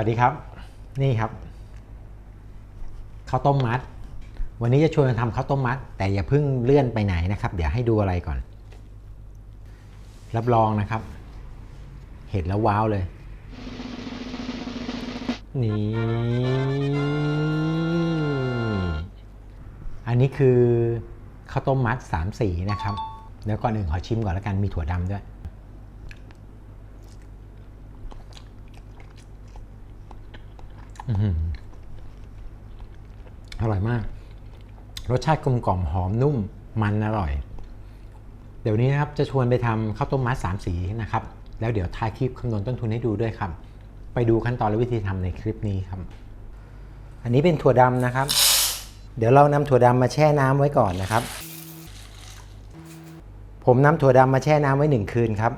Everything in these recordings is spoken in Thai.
สวัสดีครับ นี่ครับข้าวต้มมัด วันนี้จะชวนกันทำข้าวต้มมัด แต่อย่าเพิ่งเลื่อนไปไหนนะครับ เดี๋ยวให้ดูอะไรก่อน รับรองนะครับ เห็นแล้วว้าวเลย นี่ อันนี้คือข้าวต้มมัดสามสีนะครับ เดี๋ยวก่อนอื่นขอชิมก่อนแล้วกันมีถั่วดำด้วย อร่อยมาก รสชาติกลมกล่อมหอมนุ่มมันอร่อย เดี๋ยวนี้นะครับจะชวนไปทำข้าวต้มมัดสามสีนะครับ แล้วเดี๋ยวทายคลิปคำนวณต้นทุนให้ดูด้วยครับ ไปดูขั้นตอนและวิธีทำในคลิปนี้ครับ อันนี้เป็นถั่วดำนะครับ เดี๋ยวเรานำถั่วดำมาแช่น้ำไว้ก่อนนะครับ ผมนำถั่วดำมาแช่น้ำไว้หนึ่งคืนครับ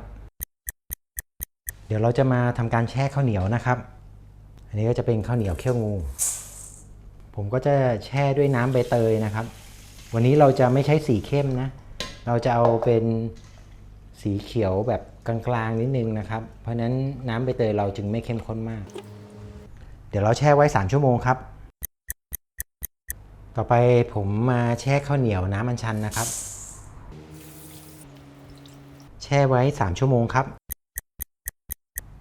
เดี๋ยวเราจะมาทำการแช่ข้าวเหนียวนะครับ อันนี้ก็จะเป็นข้าวเหนียวเขี้ยวงู ผมก็จะแช่ด้วยน้ำใบเตยนะครับ วันนี้เราจะไม่ใช้สีเข้มนะ เราจะเอาเป็นสีเขียวแบบกลางๆนิดนึงนะครับ เพราะฉะนั้นน้ำใบเตยเราจึงไม่เข้มข้นมาก เดี๋ยวเราแช่ไว้ 3 ชั่วโมงครับ ต่อไปผมมาแช่ข้าวเหนียวน้ำอัญชันนะครับ แช่ไว้ 3 ชั่วโมงครับ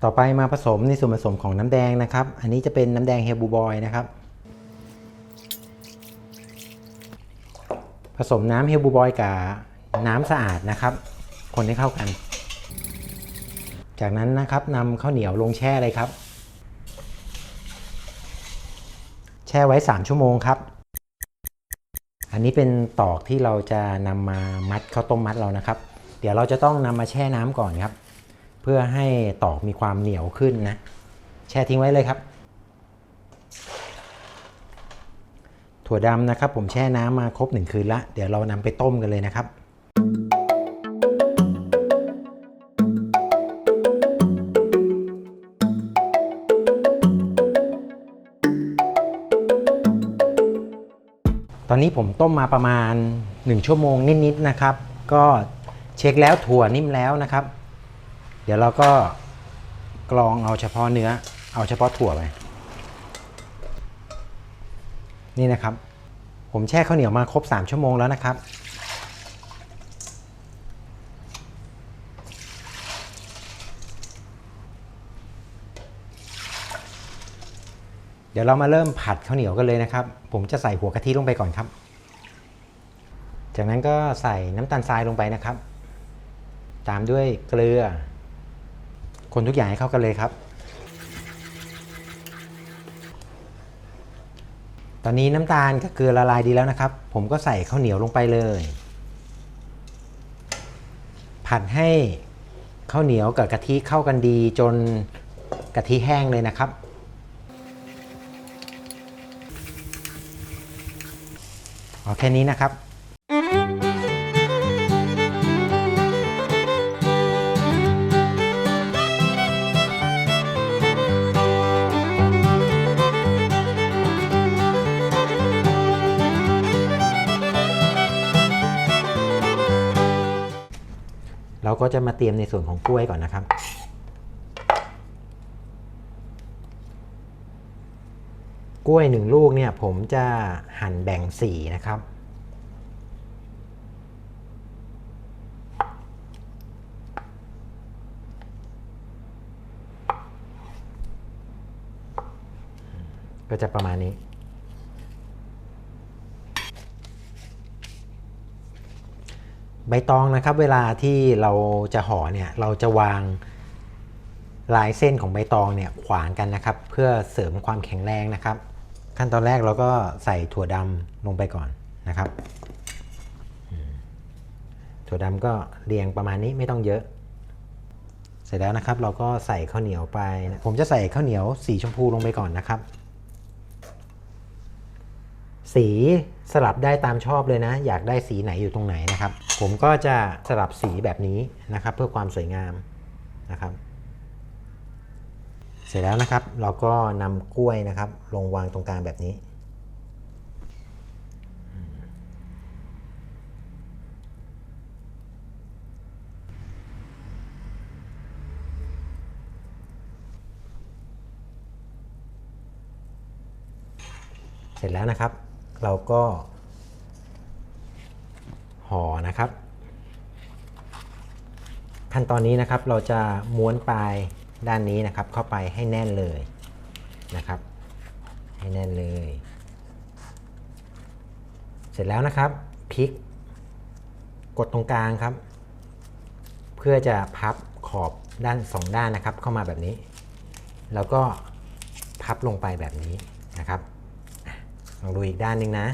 ต่อไปมาผสมในส่วนผสมของน้ำแดงนะครับ อันนี้จะเป็นน้ำแดงเฮลบูบอยนะครับ ผสมน้ำเฮลบูบอยกับน้ำสะอาดนะครับ คนให้เข้ากัน จากนั้นนะครับนำข้าวเหนียวลงแช่เลยครับ แช่ไว้ 3 ชั่วโมงครับ อันนี้เป็นตอกที่เราจะนำมามัดข้าวต้มมัดเรานะครับ เดี๋ยวเราจะต้องนำมาแช่น้ำก่อนครับ เพื่อให้ตอกมีความเหนียวขึ้นนะ แช่ทิ้งไว้เลยครับ ถั่วดำนะครับ ผมแช่น้ำมาครบหนึ่งคืนละ เดี๋ยวเรานำไปต้มกันเลยนะครับตอนนี้ผมต้มมาประมาณ 1 ชั่วโมงนิดๆนะครับ ก็เช็คแล้วถั่วนิ่มแล้วนะครับ เดี๋ยวเราก็กรองเอาเฉพาะเนื้อ เอาเฉพาะถั่วไป นี่นะครับ ผมแช่ข้าวเหนียวมาครบ 3 ชั่วโมงแล้วนะครับ เดี๋ยวเรามาเริ่มผัดข้าวเหนียวกันเลยนะครับ ผมจะใส่หัวกะทิลงไปก่อนครับ จากนั้นก็ใส่น้ำตาลทรายลงไปนะครับ ตามด้วยเกลือ คนทุกอย่างให้เข้ากันเลยครับ ตอนนี้น้ำตาลกับเกลือละลายดีแล้วนะครับ ผมก็ใส่ข้าวเหนียวลงไปเลย ผัดให้ข้าวเหนียวกับกะทิเข้ากันดีจนกะทิแห้งเลยนะครับ เอาแค่นี้นะครับ เราก็จะมาเตรียมในส่วนของกล้วยก่อนนะครับ กล้วยหนึ่งลูกเนี่ยผมจะหั่นแบ่งสีนะครับ ก็จะประมาณนี้ ใบตองนะครับเวลาที่เราจะห่อเนี่ยเราจะวางลายเส้นของใบตองเนี่ยขวางกันนะครับ เพื่อเสริมความแข็งแรงนะครับ ขั้นตอนแรกเราก็ใส่ถั่วดำลงไปก่อนนะครับ ถั่วดำก็เรียงประมาณนี้ไม่ต้องเยอะ เสร็จแล้วนะครับ เราก็ใส่ข้าวเหนียวไป ผมจะใส่ข้าวเหนียวสีชมพูลงไปก่อนนะครับ สี สลับได้ตามชอบเลยนะ อยากได้สีไหนอยู่ตรงไหนนะครับ ผมก็จะสลับสีแบบนี้นะครับ เพื่อความสวยงามนะครับ เสร็จแล้วนะครับ เราก็นำกล้วยนะครับ ลงวางตรงกลางแบบนี้เสร็จแล้วนะครับ เราก็ห่อนะครับ ขั้นตอนนี้นะครับเราจะม้วนปลายด้านนี้นะครับ เข้าไปให้แน่นเลยนะครับ ให้แน่นเลย เสร็จแล้วนะครับพลิก กดตรงกลางครับ เพื่อจะพับขอบด้านสองด้านนะครับ เข้ามาแบบนี้ แล้วก็พับลงไปแบบนี้นะครับ ลองดูอีกด้านหนึ่งนะ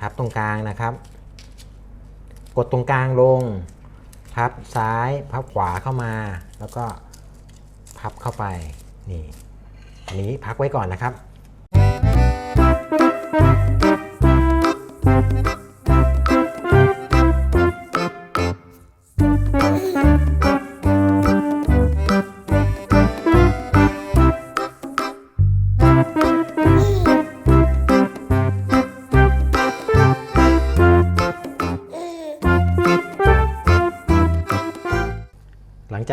พับตรงกลางนะครับ กดตรงกลางลง พับซ้าย พับขวาเข้ามา แล้วก็พับเข้าไป นี่ อันนี้พักไว้ก่อนนะครับ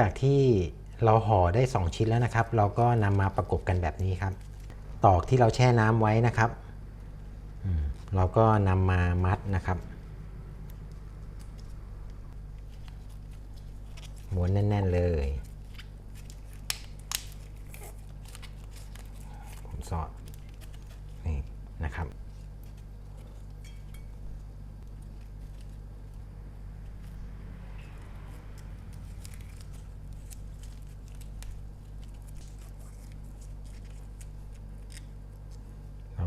จากที่เราห่อได้ 2 ชิ้นแล้วนะครับ เราก็นำมาประกบกันแบบนี้ครับ ตอกที่เราแช่น้ำไว้นะครับเราก็นำมามัดนะครับม้วนแน่น ๆ เลยผมสอดนี่นะครับ เรา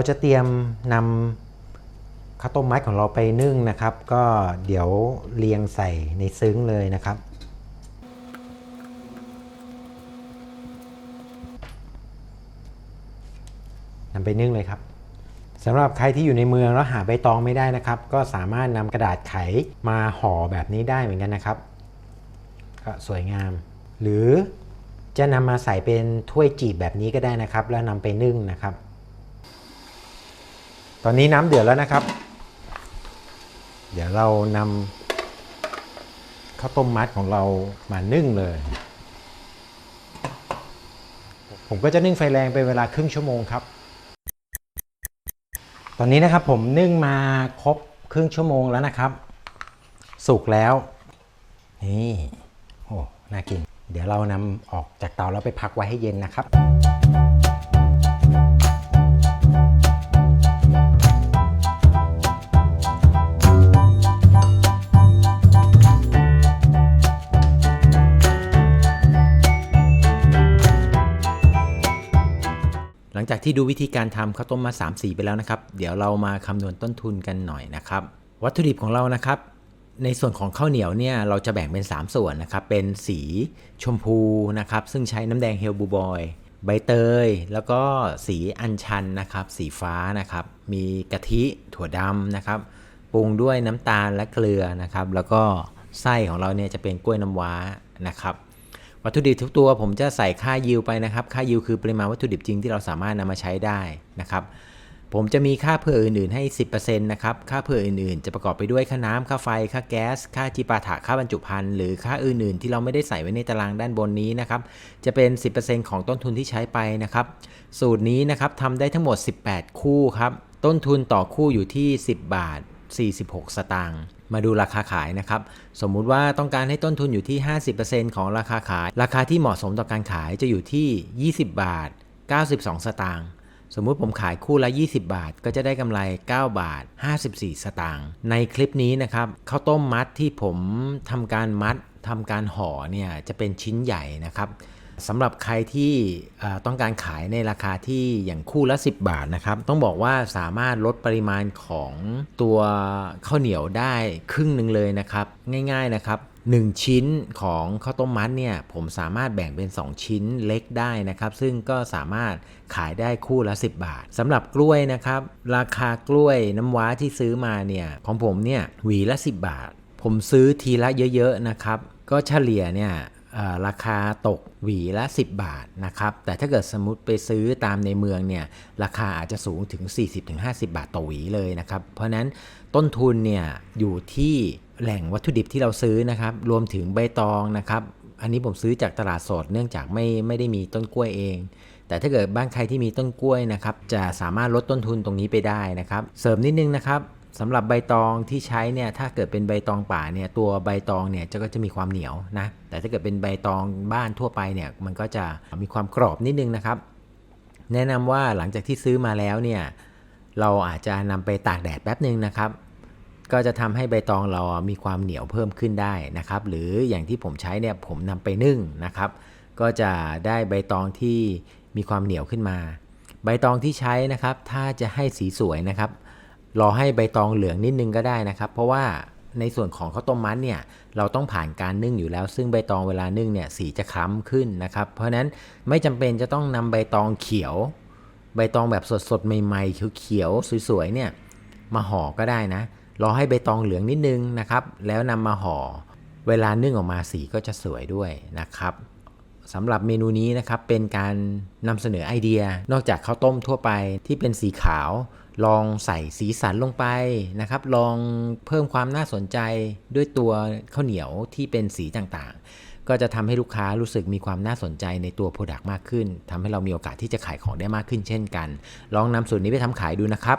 เราจะเตรียมนำข้าวต้มมัดของเราไปนึ่งนะครับ ก็เดี๋ยวเรียงใส่ในซึ้งเลยนะครับนำไปนึ่งเลยครับสำหรับใครที่อยู่ในเมืองแล้วหาใบตองไม่ได้นะครับ ก็สามารถนำกระดาษไขมาห่อแบบนี้ได้เหมือนกันนะครับ ก็สวยงาม หรือจะนำมาใส่เป็นถ้วยจีบแบบนี้ก็ได้นะครับ แล้วนำไปนึ่งนะครับ ตอนนี้น้ำเดือดแล้วนะครับ เดี๋ยวเรานำข้าวต้มมัดของเรามานึ่งเลย ผมก็จะนึ่งไฟแรงเป็นเวลาครึ่งชั่วโมงครับ ตอนนี้นะครับผมนึ่งมาครบครึ่งชั่วโมงแล้วนะครับ สุกแล้ว นี่ โอ้ น่ากิน เดี๋ยวเรานำออกจากเตาแล้วไปพักไว้ให้เย็นนะครับ จากที่ดูวิธีการทำข้าวต้มมา3สีไปแล้วนะครับ เดี๋ยวเรามาคำนวณต้นทุนกันหน่อยนะครับ วัตถุดิบของเรานะครับ ในส่วนของข้าวเหนียวเนี่ยเราจะแบ่งเป็น 3 ส่วนนะครับ เป็นสีชมพูนะครับ ซึ่งใช้น้ำแดงเฮลบูบอย ใบเตย แล้วก็สีอัญชันนะครับ สีฟ้านะครับ มีกะทิถั่วดำนะครับ ปรุงด้วยน้ำตาลและเกลือนะครับ แล้วก็ไส้ของเราเนี่ยจะเป็นกล้วยน้ำว้านะครับ วัตถุดิบทุกตัวผมจะใส่ค่ายิวไปนะครับ ค่ายิวคือปริมาณวัตถุดิบจริงที่เราสามารถนำมาใช้ได้นะครับ ผมจะมีค่าเผื่ออื่นๆให้ 10%นะครับ ค่าเผื่ออื่นๆ จะประกอบไปด้วยค่าน้ำค่าไฟ ค่าแก๊ส ค่าจิปาถะ ค่าบรรจุภัณฑ์หรือค่าอื่นๆ ที่เราไม่ได้ใส่ไว้ในตารางด้านบนนี้นะครับ จะเป็น 10%ของต้นทุนที่ใช้ไปนะครับ สูตรนี้นะครับทำได้ทั้งหมด 18 คู่ครับ ต้นทุนต่อคู่อยู่ที่ 10 บาท 46 สตางค์ มาดูราคาขายนะครับ สมมุติว่าต้องการให้ต้นทุนอยู่ที่ 50%ของราคาขาย ราคาที่เหมาะสมต่อการขายจะอยู่ที่ 20 บาท 92 สตางค์สมมุติผมขายคู่ละ 20 บาท ก็จะได้กำไร 9 บาท 54 สตางค์ในคลิปนี้นะครับข้าวต้มมัดที่ผมทำการมัดทำการห่อเนี่ยจะเป็นชิ้นใหญ่นะครับ สำหรับใครที่ต้องการขายในราคาที่อย่างคู่ละ 10 บาทนะครับ ต้องบอกว่าสามารถลดปริมาณของตัวข้าวเหนียวได้ครึ่งหนึ่งเลยนะครับ ง่าย ๆนะครับ1 ชิ้นของข้าวต้มมัดเนี่ยผมสามารถแบ่งเป็น 2 ชิ้นเล็กได้นะครับ ซึ่งก็สามารถขายได้คู่ละ 10 บาทสำหรับกล้วยนะครับ ราคากล้วยน้ำว้าที่ซื้อมาเนี่ยของผมเนี่ยหวีละ 10 บาท ผมซื้อทีละเยอะๆนะครับ ก็เฉลี่ยเนี่ย ราคาตกหวีละ 10 บาทนะครับ แต่ถ้าเกิดสมมติไปซื้อตามในเมืองเนี่ยราคาอาจจะสูงถึง 40-50 บาทต่อหวีเลยนะครับ เพราะนั้นต้นทุนเนี่ยอยู่ที่แหล่งวัตถุดิบที่เราซื้อนะครับ รวมถึงใบตองนะครับ อันนี้ผมซื้อจากตลาดสดเนื่องจากไม่ไม่ได้มีต้นกล้วยเอง แต่ถ้าเกิดบ้านใครที่มีต้นกล้วยนะครับ จะสามารถลดต้นทุนตรงนี้ไปได้นะครับ เสริมนิดนึงนะครับ สำหรับใบตองที่ใช้เนี่ยถ้าเกิดเป็นใบตองป่าเนี่ยตัวใบตองเนี่ยจะก็จะมีความเหนียวนะแต่ถ้าเกิดเป็นใบตองบ้านทั่วไปเนี่ยมันก็จะมีความกรอบนิดนึงนะครับ แนะนำว่าหลังจากที่ซื้อมาแล้วเนี่ยเราอาจจะนำไปตากแดดแป๊บหนึ่งนะครับ ก็จะทำให้ใบตองเรามีความเหนียวเพิ่มขึ้นได้นะครับ หรืออย่างที่ผมใช้เนี่ยผมนำไปนึ่งนะครับ ก็จะได้ใบตองที่มีความเหนียวขึ้นมา ใบตองที่ใช้นะครับ ถ้าจะให้สีสวยนะครับ รอให้ใบตองเหลืองนิดนึงก็ได้นะครับ เพราะว่าในส่วนของข้าวต้มมัดเนี่ยเราต้องผ่านการนึ่งอยู่แล้ว ซึ่งใบตองเวลานึ่งเนี่ยสีจะคล้ำขึ้นนะครับ เพราะฉะนั้นไม่จำเป็นจะต้องนำใบตองเขียว ใบตองแบบสดๆใหม่ๆเขียวๆสวยๆเนี่ยมาห่อก็ได้นะรอให้ใบตองเหลืองนิดนึงนะครับ แล้วนำมาห่อ เวลานึ่งออกมาสีก็จะสวยด้วยนะครับสำหรับเมนูนี้นะครับเป็นการนำเสนอไอเดีย นอกจากข้าวต้มทั่วไปที่เป็นสีขาว ลองใส่สีสันลงไปนะครับ ลองเพิ่มความน่าสนใจด้วยตัวข้าวเหนียวที่เป็นสีต่างๆ ก็จะทำให้ลูกค้ารู้สึกมีความน่าสนใจในตัวโปรดักต์มากขึ้นทำให้เรามีโอกาสที่จะขายของได้มากขึ้นเช่นกัน ลองนำสูตรนี้ไปทำขายดูนะครับ